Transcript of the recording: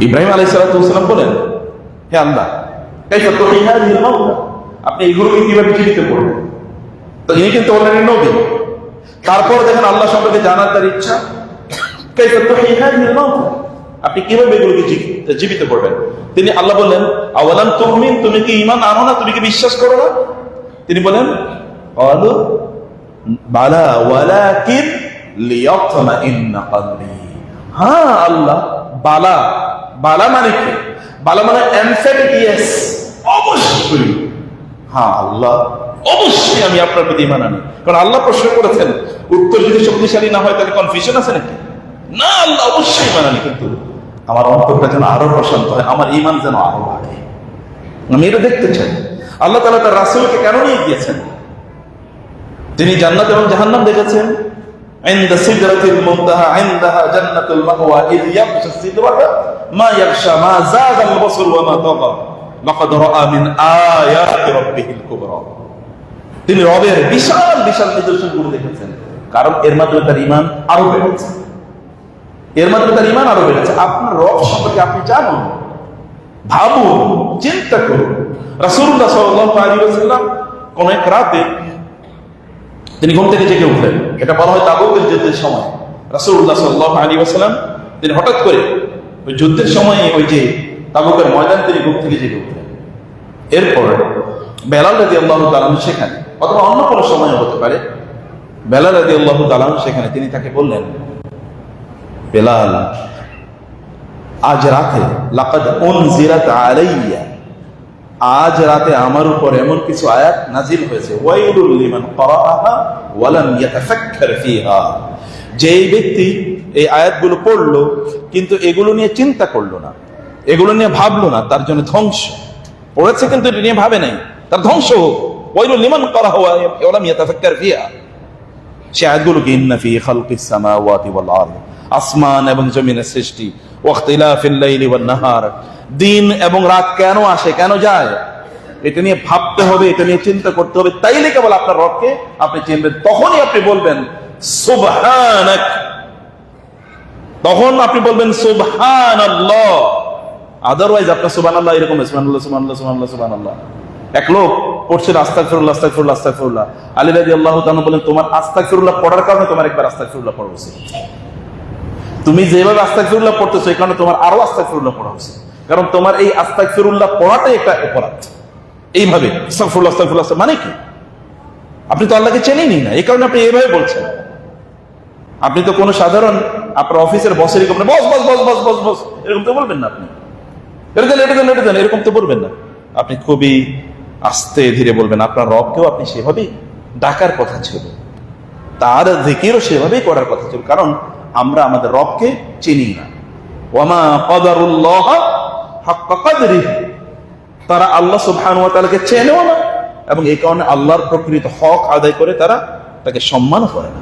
ইব্রাহিম আলাই সালাতাম বলেন, হে আল্লাহ আপনি এইগুলোকে কীভাবে জীবিত করবেন তো ইনি কিন্তু অলরেডি নবী। তারপর দেখেন আল্লাহ সম্পর্কে জানার তার ইচ্ছা আপনি কীভাবে এগুলোকে জীব- জীবিত করবেন? তিনি আল্লাহ বললেন, আওয়ালাম তুমিন, তুমি কি ঈমান আনো না? তুমি কি বিশ্বাস করো না? তিনি বলেন বালা ওয়ালাকিন লিয়াতমাইন্না কলবি হ্যাঁ আল্লাহ, বালা বালা মানে কি বালা মানে এমফ্যাটিক ইয়েস অবশ্যই হ্যাঁ আল্লাহ অবশ্যই আমি আপনার প্রতি ইমান আনি কারণ আল্লাহ প্রশ্ন করেছেন উত্তর যদি শক্তিশালী না হয় তাহলে কনফিউশন আছে নাকি না আল্লাহ অবশ্যই ইমান আনি কিন্তু আমার অন্তরটা যেন আরো প্রশান্ত হয় আমার ইমান যেন আরো বাড়ে আমি এটা দেখতে চাই আল্লাহ তালা তার রাসুলকে কেন নিয়ে গিয়েছেন তিনি জান্নাত এবং জাহান্নাম দেখেছেন عند سدرة المنتهى عندها جنة المأوى إذ يغشى السدرة মা ইয়াকশা মা যাদাল বসর ওয়া মা তাগা। লাকাদ রাআ মিন আয়াতি রাব্বিহিল কুবরা। তিনি রবের বিশাল বিশাল নিদর্শনগুলো দেখেছেন। কারণ এর মাধ্যমে তার ইমান আরও বেড়েছে। এর মাধ্যমে তার ইমান আরও বেড়েছে। আপনার রব সম্পর্কে আপনি জানুন, ভাবুন, চিন্তা করুন। রাসুল্লাহ সাল্লাম কোন এক রাতে তিনি ঘুম থেকে জেগে উঠলেন। এটা বলা হয় তাবুকের যুদ্ধের সময়। রাসুল্লাহ সাল্লাহ আলী আসসালাম তিনি হঠাৎ করে ওই যুদ্ধের সময় ওই যে তাবুকের ময়দান তিনি ঘুম থেকে জেগে উঠলেন এরপর বেলাল রাদি আল্লাহ তালাম সেখানে, অথবা অন্য কোনো সময় হতে পারে, বেলাল রাদি আল্লাহ তালাম সেখানে তিনি তাকে বললেন, বেলাল, আজ রাতে আজ রাতে আমার উপর এমন কিছু আয়াত নাজিল হয়েছে, ওয়াইলুল যেই ব্যক্তি এই আয়াতগুলো পড়ল কিন্তু এগুলো নিয়ে চিন্তা করল না। এগুলো নিয়ে ভাবলো না, তার জন্য ধ্বংস। পড়েছে কিন্তু এটা নিয়ে ভাবে নাই। তার ধ্বংস হোক। ওয়াইলুল লিমান ক্বারাআহা ওয়া লাম ইয়াতাফাক্কার ফিহা। সে আয়াতগুলো কি আসমান এবং জমিনের সৃষ্টি। ওয়াখতিলাফিল লাইলি নাহার। দিন এবং রাত কেন আসে, কেন যায়? এটা নিয়ে ভাবতে হবে, এটা নিয়ে চিন্তা করতে হবে। তাইলে কেবল আপনার রবকে আপনি চিনবেন। তখনই আপনি বলবেন, সুবহানাক তখন আপনি বলবেন, সুবহানাল্লাহ। আদারওয়াইজ আপনার সুবহানাল্লাহ, এরকম সুবহানাল্লাহ সুবহানাল্লাহ সুবহানাল্লাহ সুবহানাল্লাহ। এক লোক পড়ছে আস্তাগফিরুল্লাহ আস্তাগফিরুল্লাহ আস্তাগফিরুল্লাহ। আলী রাদিয়াল্লাহু তাআলা বলেন, তোমার আস্তাগফিরুল্লাহ পড়ার কারণে তোমার একবার আস্তাগফিরুল্লাহ পড়া উচিত। তুমি যেভাবে আস্তাগফিরুল্লাহ পড়তেছো এই কারণে তোমার আরও আস্তাগফিরুল্লাহ পড়া উচিত। কারণ তোমার এই আস্তাগফিরুল্লাহ পড়াটাই একটা অপরাধ। এইভাবে, আস্তাগফিরুল্লাহ আস্তাগফিরুল্লাহ মানে কি? আপনি তো আল্লাহকে চেনেনই না এই কারণে আপনি এইভাবে বলছেন। আপনি তো কোনো সাধারণ আপনার অফিসের বসের এরকম বস বস বস বস বস বস। এরকম তো বলবেন না আপনি। এরকম তো বলবেন না। আপনি খুবই আস্তে ধীরে বলবেন, আপনার রবকেও আপনি সেভাবেই ডাকার কথা ছিল। তার দিকেরও সেভাবেই করার কথা ছিল, কারণ আমরা আমাদের রবকে চিনি না। তারা আল্লাহ তাআলাকে চেনেও না, এবং এই কারণে আল্লাহর প্রকৃত হক আদায় করে তারা তাকে সম্মান করে না।